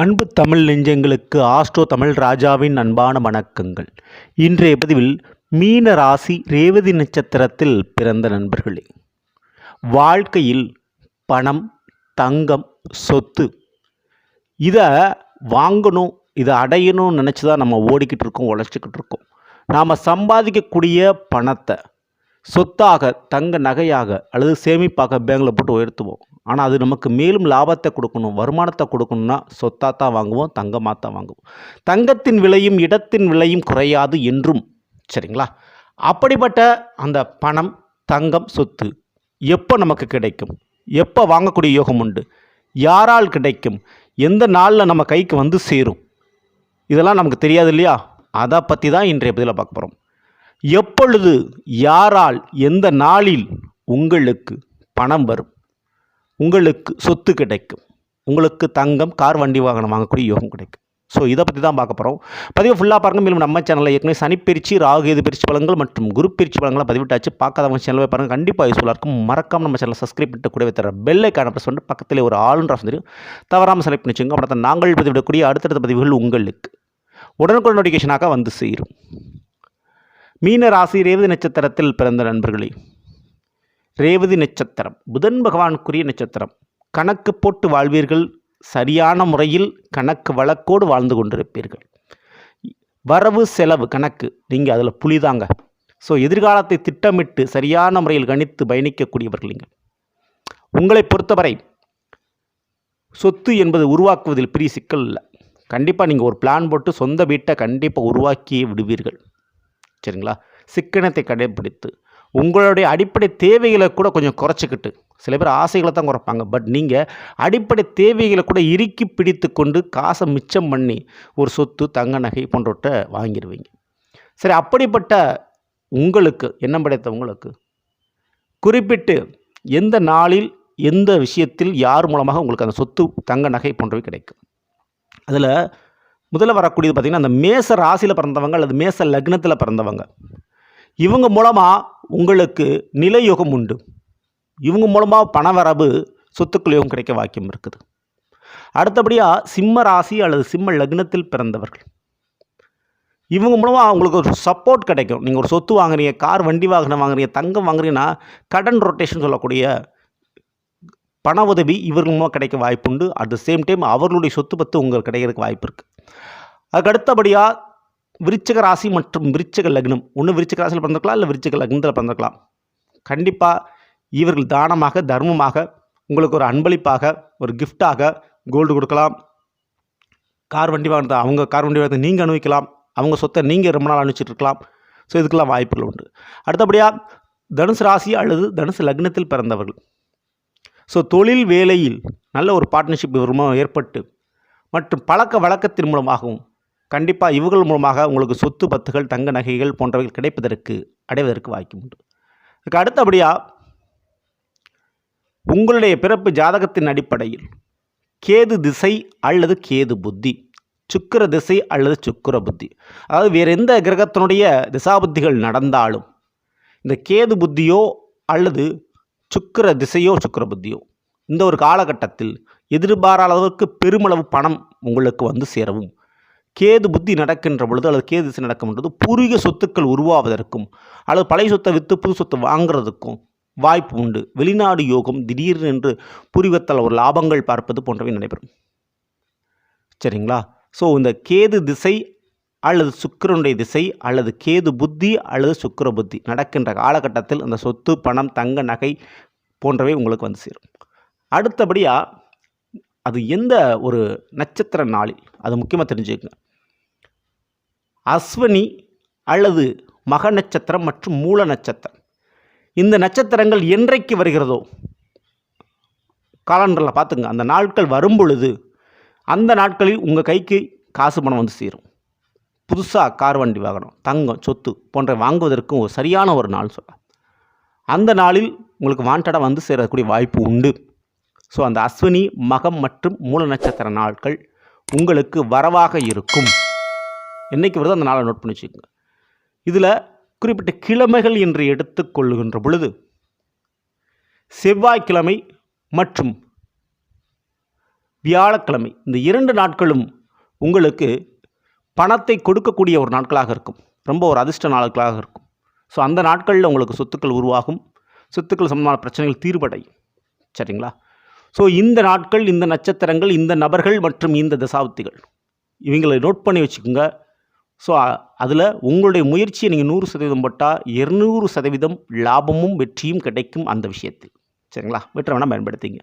அன்பு தமிழ் நெஞ்சங்களுக்கு ஆஸ்ட்ரோ தமிழ் ராஜாவின் அன்பான வணக்கங்கள். இன்றைய பதிவில் மீன ராசி ரேவதி நட்சத்திரத்தில் பிறந்த நண்பர்களே. வாழ்க்கையில் பணம் தங்கம் சொத்து இதை வாங்கணும் இதை அடையணும்னு நினச்சி தான் நம்ம ஓடிக்கிட்டு இருக்கோம் உழைச்சிக்கிட்டு இருக்கோம். நாம் சம்பாதிக்கக்கூடிய பணத்தை சொத்தாக தங்க நகையாக அல்லது சேமிப்பாக பேங்கில் போட்டு உயர்த்துவோம். ஆனால் அது நமக்கு மேலும் லாபத்தை கொடுக்கணும் வருமானத்தை கொடுக்கணும்னா சொத்தாக தான் வாங்குவோம் தங்கமாக தான் வாங்குவோம். தங்கத்தின் விலையும் இடத்தின் விலையும் குறையாது என்றும் சரிங்களா? அப்படிப்பட்ட அந்த பணம் தங்கம் சொத்து எப்போ நமக்கு கிடைக்கும்? எப்போ வாங்கக்கூடிய யோகம் உண்டு? யாரால் கிடைக்கும்? எந்த நாளில் நம்ம கைக்கு வந்து சேரும்? இதெல்லாம் நமக்கு தெரியாது இல்லையா? அதை பற்றி தான் இன்றைய பதிலாக பார்க்க போகிறோம். எப்பொழுது யாரால் எந்த நாளில் உங்களுக்கு பணம் வரும்? உங்களுக்கு சொத்து கிடைக்கும். உங்களுக்கு தங்கம் கார் வண்டி வாகனம் வாங்கக்கூடிய யோகம் கிடைக்கும். ஸோ இதை பற்றி தான் பார்க்க போகிறோம் பதிவு ஃபுல்லாக பாருங்கள் மேலும் நம்ம சேனலில் ஏற்கனவே சனிப்பிரிச்சு எது பிரிச்சு பலங்கள் மற்றும் குரு பிரிச்சு பலங்களை பதிவிட்டாச்சு. பார்க்காதவங்க சேனலில் பாருங்கள் கண்டிப்பாக யூஸ்ஃபுல்லாக இருக்கும். மறக்காம நம்ம சேனலை சப்ஸ்கிரைப் பண்ணிட்டு கூட தர பெல்லை காண ப்ரெஸ் பண்ணிட்டு பக்கத்தில் ஒரு ஆளுன்ற வந்துடும் தவறாமல் செலக்ட் பண்ணி வச்சுங்க அப்புறம் நாங்கள் பதிவிடக்கூடிய அடுத்தடுத்த பதிவுகள் உங்களுக்கு உடனுக்குடன் நோட்டிஃபிகேஷனாக வந்து சேரும். மீன ராசி ரேவதி நட்சத்திரத்தில் பிறந்த நண்பர்களே ரேவதி நட்சத்திரம் புதன் பகவானுக்குரிய நட்சத்திரம். கணக்கு போட்டு வாழ்வீர்கள் சரியான முறையில் கணக்கு வழக்கோடு வாழ்ந்து கொண்டிருப்பீர்கள். வரவு செலவு கணக்கு நீங்கள் அதில் புலிதாங்க. ஸோ எதிர்காலத்தை திட்டமிட்டு சரியான முறையில் கணித்து பயணிக்கக்கூடியவர்கள் நீங்கள். உங்களை பொறுத்தவரை சொத்து என்பது உருவாக்குவதில் பெரிய சிக்கல் இல்லை. கண்டிப்பாக நீங்கள் ஒரு பிளான் போட்டு சொந்த வீட்டை கண்டிப்பாக உருவாக்கியே விடுவீர்கள். சரிங்களா? சிக்கனத்தை கடைப்பிடித்து உங்களுடைய அடிப்படை தேவைகளை கூட கொஞ்சம் குறைச்சிக்கிட்டு சில பேர் ஆசைகளை தான் குறைப்பாங்க. பட் நீங்கள் அடிப்படை தேவைகளை கூட இறுக்கி பிடித்து கொண்டு காசை மிச்சம் பண்ணி ஒரு சொத்து தங்க நகை போன்றவற்றை வாங்கிடுவீங்க சரி அப்படிப்பட்ட உங்களுக்கு என்ன படைத்த உங்களுக்கு குறிப்பிட்டு எந்த நாளில் எந்த விஷயத்தில் யார் மூலமாக உங்களுக்கு அந்த சொத்து தங்க நகை போன்றவை கிடைக்கும்? அதில் முதல்ல வரக்கூடியது பார்த்திங்கன்னா அந்த மேச ராசியில் பிறந்தவங்க அல்லது மேச லக்னத்தில் பிறந்தவங்க. இவங்க மூலமாக உங்களுக்கு நிலையுகம் உண்டு. இவங்க மூலமாக பணவரவு சொத்துக்கள் யோகம் கிடைக்க வாக்கியம் இருக்குது. அடுத்தபடியாக சிம்ம ராசி அல்லது சிம்ம லக்னத்தில் பிறந்தவர்கள். இவங்க மூலமாக உங்களுக்கு ஒரு சப்போர்ட் கிடைக்கும். நீங்கள் ஒரு சொத்து வாங்குறீங்க கார் வண்டி வாகனம் வாங்குறீங்க தங்கம் வாங்குறீங்கன்னா கடன் ரொட்டேஷன் சொல்லக்கூடிய பண உதவி இவர்கள் மூலமாக கிடைக்க வாய்ப்புண்டு அட் த சேம் டைம் அவர்களுடைய சொத்து பத்து உங்களுக்கு கிடைக்கிறதுக்கு வாய்ப்பு இருக்குது அதுக்கு அடுத்தபடியாக விருச்சிக ராசி மற்றும் விருச்சிக லக்னம். ஒன்று விருச்சிக ராசியில் பிறந்திருக்கலாம் இல்லை விருச்சிக லக்னத்தில் பிறந்திருக்கலாம். கண்டிப்பாக இவர்கள் தானமாக தர்மமாக உங்களுக்கு ஒரு அன்பளிப்பாக ஒரு கிஃப்டாக கோல்டு கொடுக்கலாம். கார் வண்டி வாங்கினதை அவங்க கார் வண்டி வாங்கினதை நீங்கள் அனுபவிக்கலாம். அவங்க சொத்தை நீங்கள் ரொம்ப நாள் அனுப்பிச்சிட்டு இருக்கலாம். ஸோ இதுக்கெல்லாம் வாய்ப்புகள் உண்டு. அடுத்தபடியாக தனுசு ராசி அல்லது தனுசு லக்னத்தில் பிறந்தவர்கள். ஸோ தொழில் வேலையில் நல்ல ஒரு பார்ட்னர்ஷிப் இவர் ஏற்பட்டு மற்றும் பழக்க வழக்கத்தின் மூலமாகவும் கண்டிப்பாக இவர்கள் மூலமாக உங்களுக்கு சொத்து பத்துகள் தங்க நகைகள் போன்றவைகள் கிடைப்பதற்கு அடைவதற்கு வாய்ப்பு உண்டு. இதுக்கு அடுத்தபடியாக உங்களுடைய பிறப்பு ஜாதகத்தின் அடிப்படையில் கேது திசை அல்லது கேது புத்தி சுக்கிர திசை அல்லது சுக்கிர புத்தி. அதாவது வேறு எந்த கிரகத்தினுடைய திசாபுத்திகள் நடந்தாலும் இந்த கேது புத்தியோ அல்லது சுக்கிர திசையோ சுக்கர புத்தியோ இந்த ஒரு காலகட்டத்தில் எதிர்பாராத அளவுக்கு பெருமளவு பணம் உங்களுக்கு வந்து சேரவும். கேது புத்தி நடக்கின்ற பொழுது அல்லது கேது திசை நடக்கும் பொழுது பூர்வீக சொத்துக்கள் உருவாவதற்கும் அல்லது பழைய சொத்தை விற்று புது சொத்தை வாங்குறதுக்கும் வாய்ப்பு உண்டு. வெளிநாடு யோகம் திடீரென்று என்று பூர்வீகத்தில் ஒரு லாபங்கள் பார்ப்பது போன்றவை நடைபெறும். சரிங்களா? ஸோ இந்த கேது திசை அல்லது சுக்கிரனுடைய திசை அல்லது கேது புத்தி அல்லது சுக்கர புத்தி நடக்கின்ற காலகட்டத்தில் அந்த சொத்து பணம் தங்க நகை போன்றவை உங்களுக்கு வந்து சேரும். அடுத்தபடியாக அது எந்த ஒரு நட்சத்திர நாளில்? அது முக்கியமாக தெரிஞ்சுக்கங்க. அஸ்வினி அல்லது மக நட்சத்திரம் மற்றும் மூல நட்சத்திரம். இந்த நட்சத்திரங்கள் என்றைக்கு வருகிறதோ? காலண்டரில் பார்த்துங்க. அந்த நாட்கள் வரும் பொழுது அந்த நாட்களில் உங்கள் கைக்கு காசு பணம் வந்து சேரும். புதுசாக கார் வண்டி வாங்கணும். தங்கம் சொத்து போன்ற வாங்குவதற்கும் ஒரு சரியான ஒரு நாள் சொல்லலாம் அந்த நாளில் உங்களுக்கு வாண்டடாக வந்து சேரக்கூடிய வாய்ப்பு உண்டு. ஸோ அந்த அஸ்வினி மகம் மற்றும் மூல நட்சத்திர நாட்கள் உங்களுக்கு வரவாக இருக்கும். என்றைக்கு வருதோ அந்த நாளை நோட் பண்ணி வச்சுக்கோங்க. இதில் குறிப்பிட்ட கிழமைகள் என்று எடுத்துக்கொள்ளுகின்ற பொழுது செவ்வாய்க்கிழமை மற்றும் வியாழக்கிழமை இந்த இரண்டு நாட்களும் உங்களுக்கு பணத்தை கொடுக்கக்கூடிய ஒரு நாட்களாக இருக்கும். ரொம்ப ஒரு அதிர்ஷ்ட நாட்களாக இருக்கும். ஸோ அந்த நாட்களில் உங்களுக்கு சொத்துக்கள் உருவாகும். சொத்துக்கள் சம்பந்தமான பிரச்சனைகள் தீர்வடையும். சரிங்களா? ஸோ இந்த நாட்கள் இந்த நட்சத்திரங்கள் இந்த நபர்கள் மற்றும் இந்த தசாப்திகள். இவங்களை நோட் பண்ணி வச்சுக்கோங்க. ஸோ அதில் உங்களுடைய முயற்சியை நீங்கள் நூறு சதவீதம் போட்டால் இருநூறு சதவீதம் லாபமும் வெற்றியும் கிடைக்கும் அந்த விஷயத்தில். சரிங்களா? வெற்றி வேணால் பயன்படுத்திங்க.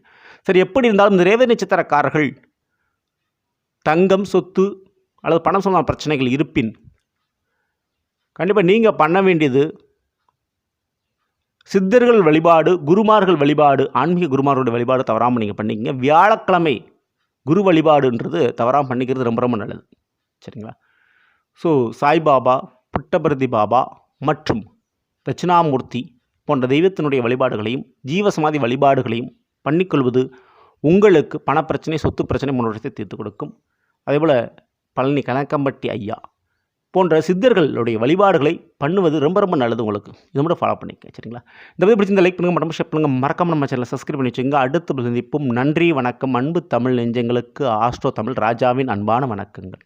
சரி எப்படி இருந்தாலும் இந்த ரேவதி நட்சத்திரக்காரர்கள் தங்கம் சொத்து அல்லது பணம் சம்பந்தமான பிரச்சனைகள் இருப்பின் கண்டிப்பாக நீங்கள் பண்ண வேண்டியது சித்தர்கள் வழிபாடு குருமார்கள் வழிபாடு ஆன்மீக குருமாரோட வழிபாடு தவறாமல் நீங்கள் பண்ணிக்கங்க. வியாழக்கிழமை குரு வழிபாடுன்றது தவறாமல் பண்ணிக்கிறது ரொம்ப ரொம்ப நல்லது. சரிங்களா? ஸோ சாய்பாபா புட்டபர்தி பாபா மற்றும் தட்சிணாமூர்த்தி போன்ற தெய்வத்தினுடைய வழிபாடுகளையும் ஜீவசமாதி வழிபாடுகளையும் பண்ணிக்கொள்வது உங்களுக்கு பணப்பிரச்சனை சொத்து பிரச்சனை முன்னோட்டத்தை தீர்த்து கொடுக்கும். அதேபோல் பழனி கனக்கம்பட்டி ஐயா போன்ற சித்தர்களுடைய வழிபாடுகளை பண்ணுவது ரொம்ப ரொம்ப நல்லது உங்களுக்கு. இதை மட்டும் ஃபாலோ பண்ணிக்க சரிங்களா? இந்த மாதிரி பிடிச்சிருந்த லைக் பண்ணுங்கள் மட்டும் ஷேர் பண்ணுங்கள் மறக்காம நம்ம சேனலை சப்ஸ்கிரைப் பண்ணி வச்சுங்க அடுத்த சந்திப்பும். நன்றி வணக்கம். அன்பு தமிழ் நெஞ்சங்களுக்கு ஆஸ்ட்ரோ தமிழ் ராஜாவின் அன்பான வணக்கங்கள்.